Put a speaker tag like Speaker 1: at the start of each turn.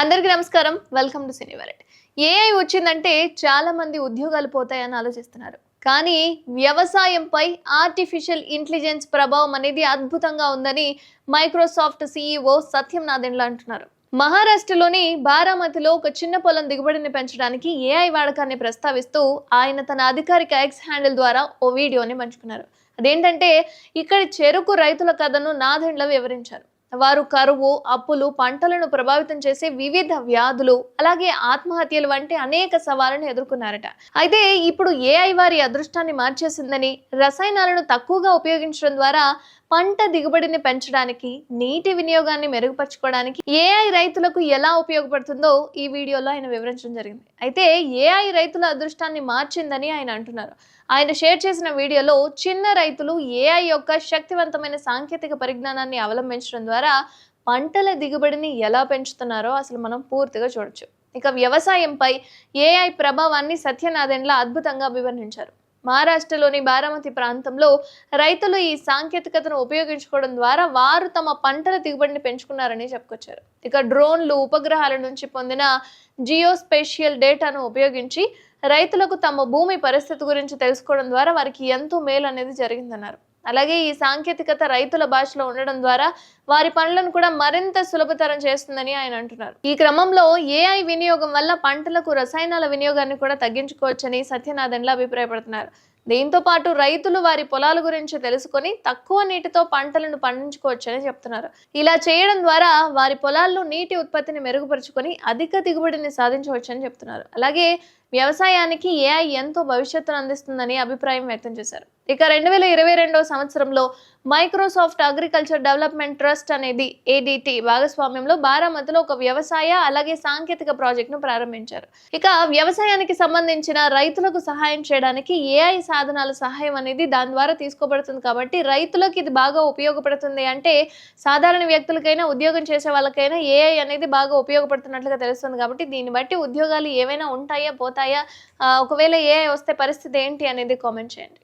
Speaker 1: అందరికీ నమస్కారం. Welcome to cine variety AI వచ్చిందంటే చాలా మంది ఉద్యోగాలు పోతాయని ఆలోచిస్తున్నారు. కానీ వ్యవసాయంపై ఆర్టిఫిషియల్ ఇంటెలిజెన్స్ ప్రభావం అనేది అద్భుతంగా ఉందని మైక్రోసాఫ్ట్ సీఈఓ సత్యం నాదెండ్ల అంటున్నారు. మహారాష్ట్రలోని బారామతిలో ఒక చిన్న పొలం దిగుబడిని పెంచడానికి ఏఐ వాడకాన్ని ప్రస్తావిస్తూ ఆయన తన అధికారిక ఎక్స్ హ్యాండిల్ ద్వారా ఓ వీడియోని పంచుకున్నారు. అదేంటంటే ఇక్కడి చెరుకు రైతుల కథను నాదెండ్ల వివరించారు. వారు కరువు అప్పులు పంటలను ప్రభావితం చేసే వివిధ వ్యాధులు అలాగే ఆత్మహత్యలు వంటి అనేక సవాళ్ళను ఎదుర్కొన్నారట. అయితే ఇప్పుడు ఏఐ వారి అదృష్టాన్ని మార్చేసిందని రసాయనాలను తక్కువగా ఉపయోగించడం ద్వారా పంట దిగుబడిని పెంచడానికి నీటి వినియోగాన్ని మెరుగుపరచుకోవడానికి ఏఐ రైతులకు ఎలా ఉపయోగపడుతుందో ఈ వీడియోలో ఆయన వివరించడం జరిగింది. అయితే ఏఐ రైతుల అదృష్టాన్ని మార్చిందని ఆయన అంటున్నారు. ఆయన షేర్ చేసిన వీడియోలో చిన్న రైతులు ఏఐ యొక్క శక్తివంతమైన సాంకేతిక పరిజ్ఞానాన్ని అవలంబించడం ద్వారా పంటల దిగుబడిని ఎలా పెంచుతున్నారో అసలు మనం పూర్తిగా చూడొచ్చు. ఇక వ్యవసాయంపై ఏఐ ప్రభావాన్ని సత్యనాథెండ్ల అద్భుతంగా వివరించారు మహారాష్ట్రలోని బారామతి ప్రాంతంలో రైతులు ఈ సాంకేతికతను ఉపయోగించుకోవడం ద్వారా వారు తమ పంటల దిగుబడిని పెంచుకున్నారని చెప్పుకొచ్చారు. ఇక డ్రోన్లు ఉపగ్రహాల నుంచి పొందిన జియోస్పేషియల్ డేటాను ఉపయోగించి రైతులకు తమ భూమి పరిస్థితి గురించి తెలుసుకోవడం ద్వారా వారికి ఎంతో మేలు అనేది జరిగిందన్నారు. అలాగే ఈ సాంకేతికత రైతుల భాషలో ఉండడం ద్వారా వారి పనులను కూడా మరింత సులభతరం చేస్తుందని ఆయన అంటున్నారు. ఈ క్రమంలో ఏఐ వినియోగం వల్ల పంటలకు రసాయనాల వినియోగాన్ని కూడా తగ్గించుకోవచ్చని సత్యనాథన్లు అభిప్రాయపడుతున్నారు. దీంతో పాటు రైతులు వారి పొలాల గురించి తెలుసుకొని తక్కువ నీటితో పంటలను పండించుకోవచ్చని చెప్తున్నారు. ఇలా చేయడం ద్వారా వారి పొలాల్లో నీటి ఉత్పత్తిని మెరుగుపరుచుకొని అధిక దిగుబడిని సాధించవచ్చని చెప్తున్నారు. అలాగే వ్యవసాయానికి ఏఐ ఎంతో భవిష్యత్తును అందిస్తుందని అభిప్రాయం వ్యక్తం చేశారు. ఇక రెండు వేల ఇరవై రెండవ సంవత్సరంలో మైక్రోసాఫ్ట్ అగ్రికల్చర్ డెవలప్మెంట్ ట్రస్ట్ అనేది ఏడిటి భాగస్వామ్యంలో బారామతిలో ఒక వ్యవసాయ అలాగే సాంకేతిక ప్రాజెక్టును ప్రారంభించారు. ఇక వ్యవసాయానికి సంబంధించిన రైతులకు సహాయం చేయడానికి ఏఐ సాధనాల సహాయం అనేది దాని ద్వారా తీసుకోబడుతుంది కాబట్టి రైతులకు ఇది బాగా ఉపయోగపడుతుంది అంటే సాధారణ వ్యక్తులకైనా ఉద్యోగం చేసే వాళ్ళకైనా ఏఐ అనేది బాగా ఉపయోగపడుతున్నట్లుగా తెలుస్తుంది కాబట్టి దీన్ని బట్టి ఉద్యోగాలు ఏవైనా ఉంటాయా పోతాయా? ఒకవేళ ఏఐ వస్తే పరిస్థితి ఏంటి అనేది కామెంట్ చేయండి.